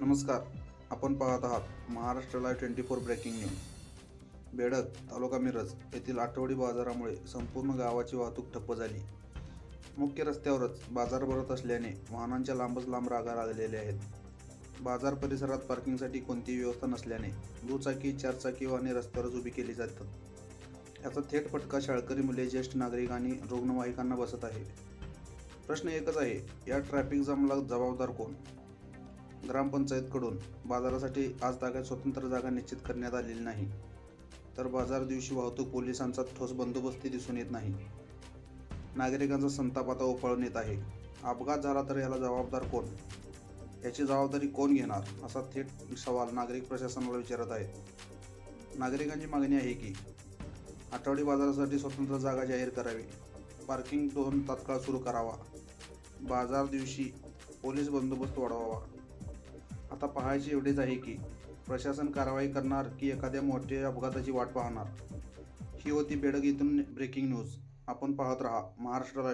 नमस्कार. आपण पाहत आहात Maharashtra live twenty four breaking news. Bedag taluka Miraj येथील आठवडी बाजारामुळे संपूर्ण गावाची वाहतूक ठप्प झाली. मुख्य रस्त्यावरच बाजार भरत असल्याने वाहनांच्या लांबच लांब रागा लागलेल्या आहेत. बाजार परिसरात पार्किंगसाठी कोणतीही व्यवस्था नसल्याने दुचाकी चारचाकी वाहने रस्त्यावरच उभी केली जातात. याचा थेट फटका शाळकरी मुले ज्येष्ठ नागरिक आणि रुग्णवाहिकांना बसत आहे. प्रश्न एकच आहे या ट्रॅफिक जामला जबाबदार कोण? ग्रामपंचायतकडून बाजारासाठी आज तागायत स्वतंत्र जागा निश्चित करण्यात आलेली नाही. तर बाजार दिवशी वाहतूक पोलिसांचा ठोस बंदोबस्ती दिसून येत नाही. नागरिकांचा संताप आता उफाळून येत आहे. अपघात झाला तर याला जबाबदार कोण? याची जबाबदारी कोण घेणार? असा थेट सवाल नागरिक प्रशासनाला विचारत आहेत. नागरिकांची मागणी आहे की आठवडी बाजारासाठी स्वतंत्र जागा जाहीर करावी. पार्किंग दोन तात्काळ सुरू करावा. बाजार दिवशी पोलीस बंदोबस्त वाढवावा. आता पाहायचे एवढेच आहे की प्रशासन कारवाई करणार की एखाद्या मोठ्या अपघाताची वाट पाहणार. ही होती बेडग इथून ब्रेकिंग न्यूज आपण पाहत राहा महाराष्ट्र